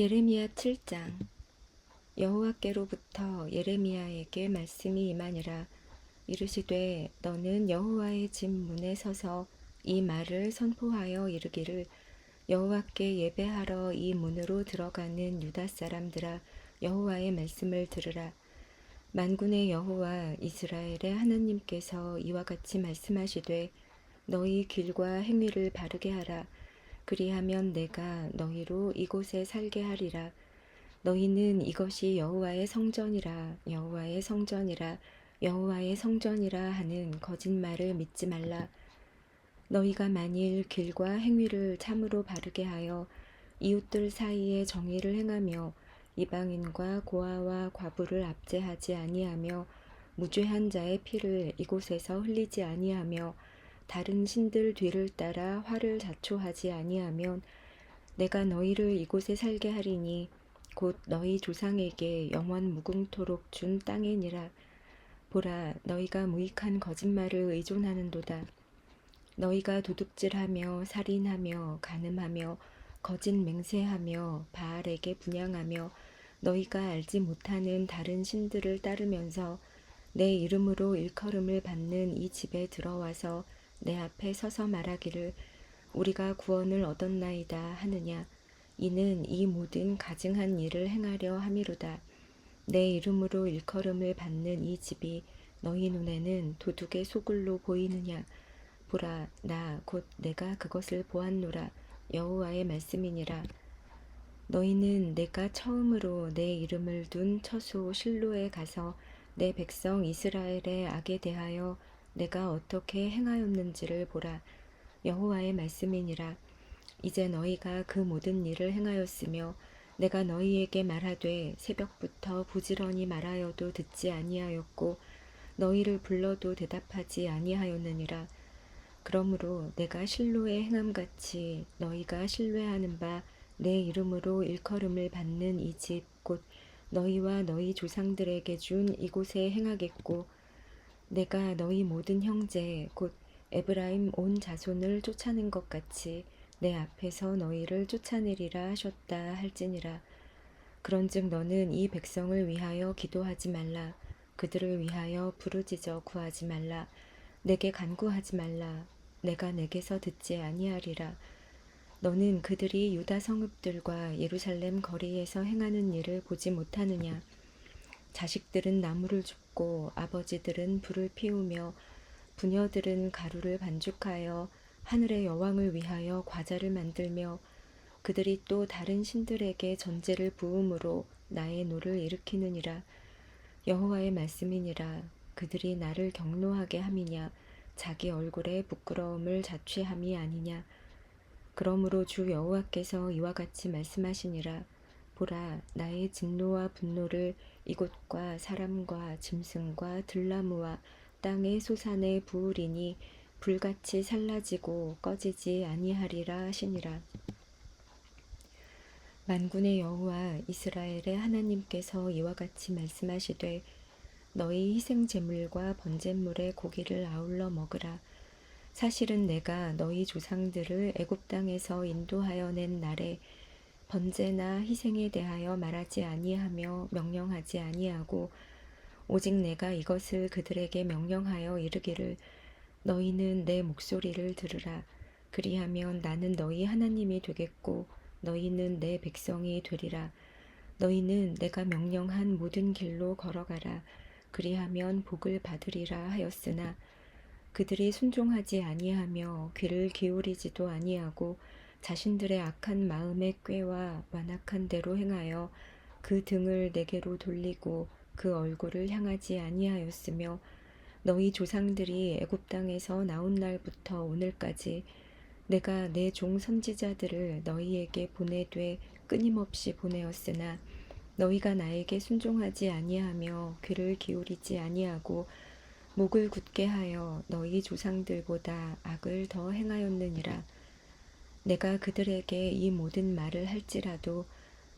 예레미야 7장. 여호와께로부터 예레미야에게 말씀이 임하니라. 이르시되 너는 여호와의 집 문에 서서 이 말을 선포하여 이르기를 여호와께 예배하러 이 문으로 들어가는 유다 사람들아 여호와의 말씀을 들으라. 만군의 여호와 이스라엘의 하나님께서 이와 같이 말씀하시되 너희 길과 행위를 바르게 하라 그리하면 내가 너희로 이곳에 살게 하리라. 너희는 이것이 여호와의 성전이라 여호와의 성전이라 여호와의 성전이라 하는 거짓말을 믿지 말라. 너희가 만일 길과 행위를 참으로 바르게 하여 이웃들 사이에 정의를 행하며 이방인과 고아와 과부를 압제하지 아니하며 무죄한 자의 피를 이곳에서 흘리지 아니하며 다른 신들 뒤를 따라 화를 자초하지 아니하면 내가 너희를 이곳에 살게 하리니 곧 너희 조상에게 영원 무궁토록 준 땅이니라. 보라 너희가 무익한 거짓말을 의존하는도다. 너희가 도둑질하며 살인하며 간음하며 거짓 맹세하며 바알에게 분양하며 너희가 알지 못하는 다른 신들을 따르면서 내 이름으로 일컬음을 받는 이 집에 들어와서 내 앞에 서서 말하기를 우리가 구원을 얻었나이다 하느냐. 이는 이 모든 가증한 일을 행하려 함이로다. 내 이름으로 일컬음을 받는 이 집이 너희 눈에는 도둑의 소굴로 보이느냐. 보라 나 곧 내가 그것을 보았노라. 여호와의 말씀이니라. 너희는 내가 처음으로 내 이름을 둔 처소 실로에 가서 내 백성 이스라엘의 악에 대하여 내가 어떻게 행하였는지를 보라. 여호와의 말씀이니라. 이제 너희가 그 모든 일을 행하였으며 내가 너희에게 말하되 새벽부터 부지런히 말하여도 듣지 아니하였고 너희를 불러도 대답하지 아니하였느니라. 그러므로 내가 실로의 행함같이 너희가 신뢰하는 바 내 이름으로 일컬음을 받는 이 집 곧 너희와 너희 조상들에게 준 이곳에 행하겠고 내가 너희 모든 형제 곧 에브라임 온 자손을 쫓아낸 것 같이 내 앞에서 너희를 쫓아내리라 하셨다 할지니라. 그런즉 너는 이 백성을 위하여 기도하지 말라. 그들을 위하여 부르짖어 구하지 말라. 내게 간구하지 말라. 내가 내게서 듣지 아니하리라. 너는 그들이 유다 성읍들과 예루살렘 거리에서 행하는 일을 보지 못하느냐? 자식들은 나무를 줍고 아버지들은 불을 피우며 부녀들은 가루를 반죽하여 하늘의 여왕을 위하여 과자를 만들며 그들이 또 다른 신들에게 전제를 부음으로 나의 노를 일으키느니라. 여호와의 말씀이니라. 그들이 나를 경노하게 함이냐? 자기 얼굴에 부끄러움을 자취함이 아니냐? 그러므로 주 여호와께서 이와 같이 말씀하시니라. 보라 나의 진노와 분노를 이곳과 사람과 짐승과 들나무와 땅의 소산에 부으리니 불같이 살라지고 꺼지지 아니하리라 하시니라. 만군의 여호와 이스라엘의 하나님께서 이와 같이 말씀하시되 너희 희생 제물과 번제물의 고기를 아울러 먹으라. 사실은 내가 너희 조상들을 애굽 땅에서 인도하여 낸 날에 번제나 희생에 대하여 말하지 아니하며 명령하지 아니하고 오직 내가 이것을 그들에게 명령하여 이르기를 너희는 내 목소리를 들으라. 그리하면 나는 너희 하나님이 되겠고 너희는 내 백성이 되리라. 너희는 내가 명령한 모든 길로 걸어가라. 그리하면 복을 받으리라 하였으나 그들이 순종하지 아니하며 귀를 기울이지도 아니하고 자신들의 악한 마음의 꾀와 완악한 대로 행하여 그 등을 내게로 돌리고 그 얼굴을 향하지 아니하였으며 너희 조상들이 애굽 땅에서 나온 날부터 오늘까지 내가 내 종 선지자들을 너희에게 보내되 끊임없이 보내었으나 너희가 나에게 순종하지 아니하며 귀를 기울이지 아니하고 목을 굳게 하여 너희 조상들보다 악을 더 행하였느니라. 내가 그들에게 이 모든 말을 할지라도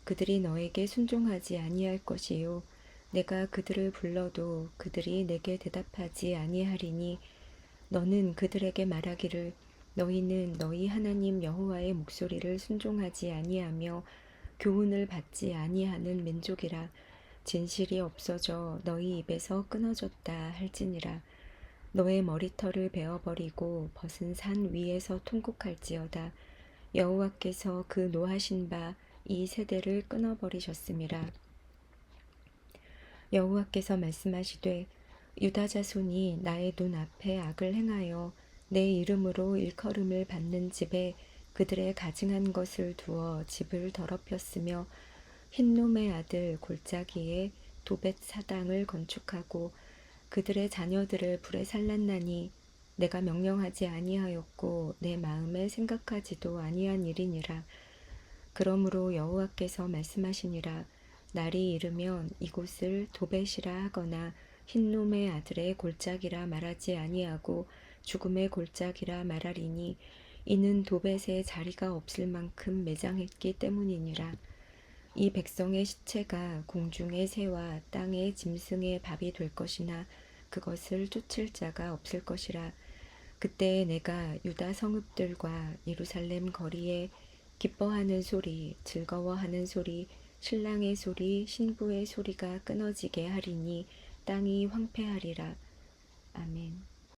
그들이 너에게 순종하지 아니할 것이요. 내가 그들을 불러도 그들이 내게 대답하지 아니하리니 너는 그들에게 말하기를 너희는 너희 하나님 여호와의 목소리를 순종하지 아니하며 교훈을 받지 아니하는 민족이라. 진실이 없어져 너희 입에서 끊어졌다 할지니라. 너의 머리털을 베어버리고 벗은 산 위에서 통곡할지어다 여호와께서 그 노하신 바 이 세대를 끊어버리셨음이라 여호와께서 말씀하시되 유다 자손이 나의 눈 앞에 악을 행하여 내 이름으로 일컬음을 받는 집에 그들의 가증한 것을 두어 집을 더럽혔으며 흰놈의 아들 골짜기에 도벳 사당을 건축하고 그들의 자녀들을 불에 살랐나니 내가 명령하지 아니하였고 내 마음에 생각하지도 아니한 일이니라. 그러므로 여호와께서 말씀하시니라. 날이 이르면 이곳을 도벳이라 하거나 흰놈의 아들의 골짜기라 말하지 아니하고 죽음의 골짜기라 말하리니 이는 도벳에 자리가 없을 만큼 매장했기 때문이니라. 이 백성의 시체가 공중의 새와 땅의 짐승의 밥이 될 것이나 그것을 쫓을 자가 없을 것이라 그때 내가 유다 성읍들과 예루살렘 거리에 기뻐하는 소리, 즐거워하는 소리, 신랑의 소리, 신부의 소리가 끊어지게 하리니 땅이 황폐하리라. 아멘.